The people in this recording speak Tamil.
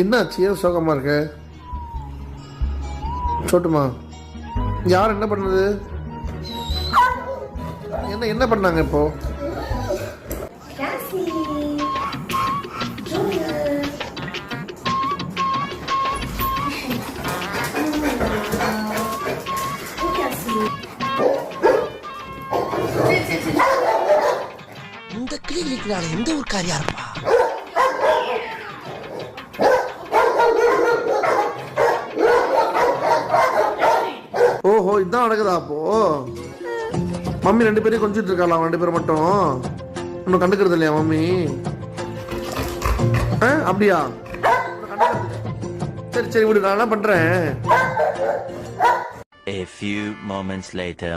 என்னாச்சு ஏன் சோகமாக இருக்கு? சொல்லட்டுமா? யார் என்ன பண்ணது? என்ன என்ன பண்ணாங்க இப்போ. இந்த கிளி கிளிக்கிறாள் எந்த ஊர்க்காரியா இருப்பா? ஓஹோ இதான் நடக்குதா அப்போ? மம்மி ரெண்டு பேரையும் கொஞ்சிட்டு இருக்காளா? ரெண்டு பேரும் மட்டும்? இன்னும் கண்டுக்கிறது இல்லையா மம்மி? ஆ அப்படியா? சரி சரி விடு நான் என்ன பண்றேன்? A few moments later.